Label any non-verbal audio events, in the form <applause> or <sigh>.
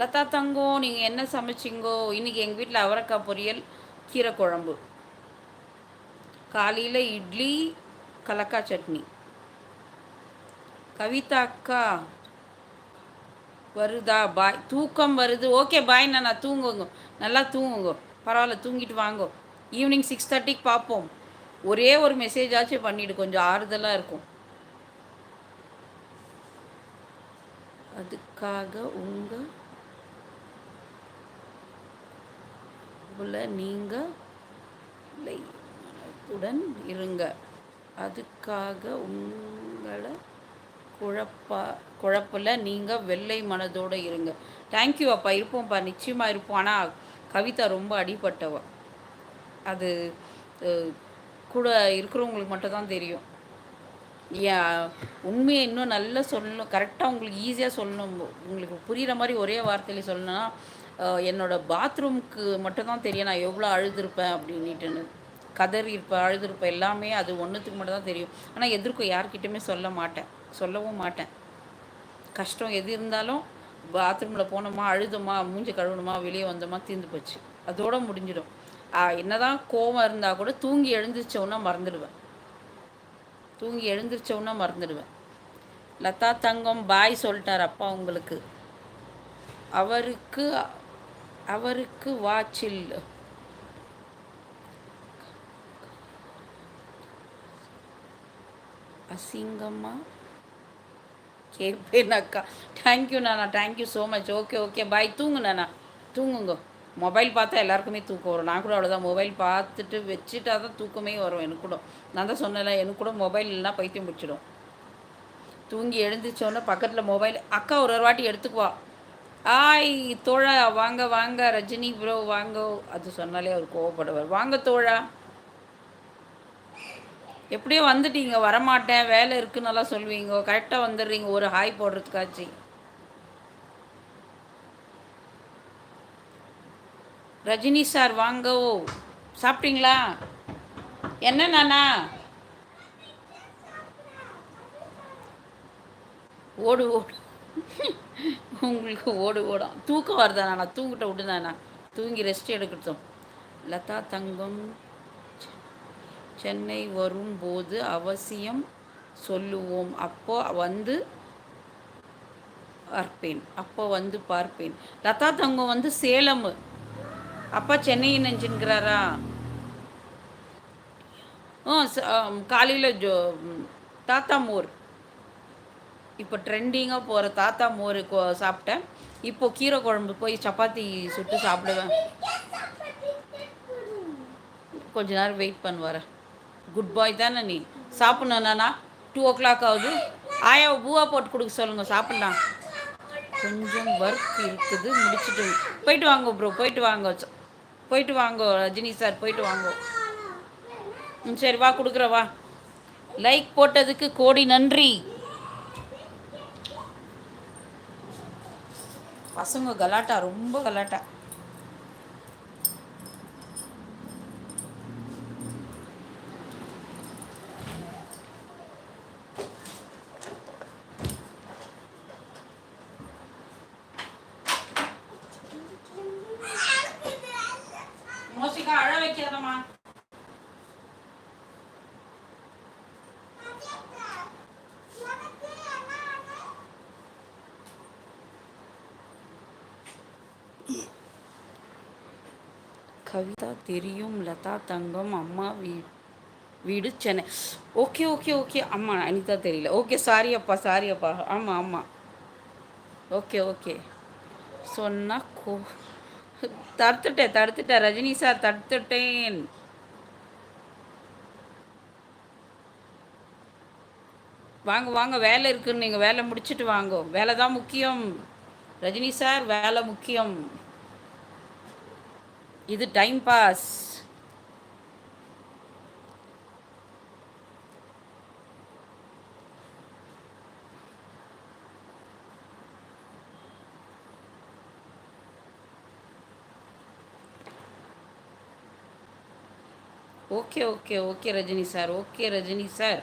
லதா தங்கம் நீங்கள் என்ன சமைச்சிங்கோ? இன்றைக்கி எங்கள் வீட்டில் அவரைக்காய் பொரியல் கீரை குழம்பு. காலையில் இட்லி கலக்காய் சட்னி. கவிதா அக்கா வருதா? பாய். தூக்கம் வருது. ஓகே பாய் நான் தூங்குங்க. நல்லா தூங்குங்க. பரவாயில்ல தூங்கிட்டு வாங்கோ. ஈவினிங் சிக்ஸ் தேர்ட்டிக்கு பார்ப்போம் ஒரே ஒரு மெசேஜாச்சும் பண்ணிவிடு கொஞ்சம் ஆறுதலாக இருக்கும். அதுக்காக உங்கள் நீங்கள் உடன் இருங்க. அதுக்காக உங்களை குழப்பா குழப்பில் நீங்கள் வெள்ளை மனதோடு இருங்க. தேங்க்யூ அப்பா. இருப்போம்ப்பா நிச்சயமாக இருப்போம். ஆனால் கவிதா ரொம்ப அடிப்பட்டவ அது கூட இருக்கிறவங்களுக்கு மட்டும் தான் தெரியும். ஏன் உண்மையை இன்னும் நல்லா சொல்லணும். கரெக்டாக உங்களுக்கு ஈஸியாக சொல்லணும். உங்களுக்கு புரிகிற மாதிரி ஒரே வார்த்தையில் சொல்லணும்னா என்னோடய பாத்ரூம்க்கு மட்டும்தான் தெரியும். நான் எவ்வளோ அழுதுருப்பேன் அப்படின்ட்டுன்னு கதறி இருப்பேன் அழுதுருப்பேன். எல்லாமே அது ஒன்றுத்துக்கு மட்டும் தான் தெரியும். ஆனால் எதிர்க்கும் யார்கிட்டையுமே சொல்ல மாட்டேன். சொல்லவும் மாட்டேன். கஷ்டம் எது இருந்தாலும் பாத்ரூமில் போனோமா அழுதோமா மூஞ்சி கழுவணுமா வெளியே வந்தோமா தீர்ந்து போச்சு. அதோடு முடிஞ்சிடும். என்னதான் கோவம் இருந்தால் கூட தூங்கி எழுந்திரிச்சோன்னா மறந்துடுவேன். தூங்கி எழுந்திரிச்சோன்னா மறந்துடுவேன். லதா தங்கம் பாய் சொல்லிட்டார் அப்பா உங்களுக்கு. அவருக்கு அவருக்கு வாச்சில். அசிங்கமாக கேட்பேன் அக்கா. தேங்க்யூ நானா. Thank you so much okay okay bye தூங்கு நானா. தூங்குங்க. மொபைல் பார்த்தா எல்லாருக்குமே தூக்கம் வரும். நான் கூட அவ்வளோதான் மொபைல் பார்த்துட்டு வச்சுட்டா தான் தூக்கமே வரும். எனக்கு கூட. நான் தான் சொன்னேன்ல எனக்கு கூட மொபைல் இல்லைனா பைத்தியம் பிடிச்சிடும். தூங்கி எழுந்திரிச்சோன்னே பக்கத்தில் மொபைல் அக்கா ஒரு ஒரு வாட்டி எடுத்துக்குவா. ஆய் தோழா வாங்க வாங்க ரஜினி ப்ரோ வாங்க. அது சொன்னாலே அவர் கோவப்படுவார். வாங்க தோழா. எப்படியோ வந்துட்டீங்க வரமாட்டேன் வேலை இருக்குன்னு சொல்லுவீங்க. கரெக்டாக வந்துடுறீங்க ஒரு ஹாய் போடுறதுக்காச்சு. ரஜினி சார் வாங்க. சாப்பிட்டீங்களா? என்ன நானா? ஓடு ஓடு. <laughs> உங்களுக்கு ஓடு ஓடும். தூக்கம் வருதா நானா? தூங்கிட்ட விட்டுதானா தூங்கி ரெஸ்ட் எடுக்கட்டும். லதா தங்கம். சென்னை வரும்போது அவசியம் சொல்லுவோம். அப்போ வந்து பார்ப்பேன். அப்போ வந்து பார்ப்பேன். லதா தங்கம் வந்து சேலம். அப்பா சென்னை நினச்சின்கிறாரா காலையில் ஜோ தாத்தா மோர் இப்போ ட்ரெண்டிங்காக போகிற தாத்தா மோர் சாப்பிட்டேன். இப்போ கீரை குழம்பு போய் சப்பாத்தி சுட்டு சாப்பிடுவேன். கொஞ்ச நேரம் வெயிட் பண்ணுவாரேன் குட் பாய் தானே நீ. சாப்பிட்ணுன்னா டூ ஓ கிளாக் ஆகுது. ஆயா பூவா போட்டு கொடுக்க சொல்லுங்கள் சாப்பிட்லாம். கொஞ்சம் ஒர்க் இருக்குது முடிச்சுட்டு போயிட்டு வாங்க ப்ரோ போயிட்டு வாங்க. போயிட்டு வாங்க ரஜினி சார் போயிட்டு வாங்க. ம் சரி வா கொடுக்குற வா. லைக் போட்டதுக்கு கோடி நன்றி. பசங்க கலாட்டா ரொம்ப கலாட்டா. கவிதா தெரியும் லதா தங்கம் அம்மா வீ வீடு சென்னை. ஓகே ஓகே ஓகே அம்மா அனிதா தெரியல. ஓகே சாரி அப்பா சாரி அப்பா. ஆமாம் ஆமாம் ஓகே ஓகே சொன்னால் கோ தடுத்துட்டேன் தடுத்துட்டேன். ரஜினி சார் தடுத்துட்டேன். வாங்க வாங்க வேலை இருக்குன்னு நீங்கள் வேலை முடிச்சுட்டு வாங்க. வேலை தான் முக்கியம். ரஜினி சார் வேலை முக்கியம். இது time pass okay okay okay Rajini sir okay Rajini sir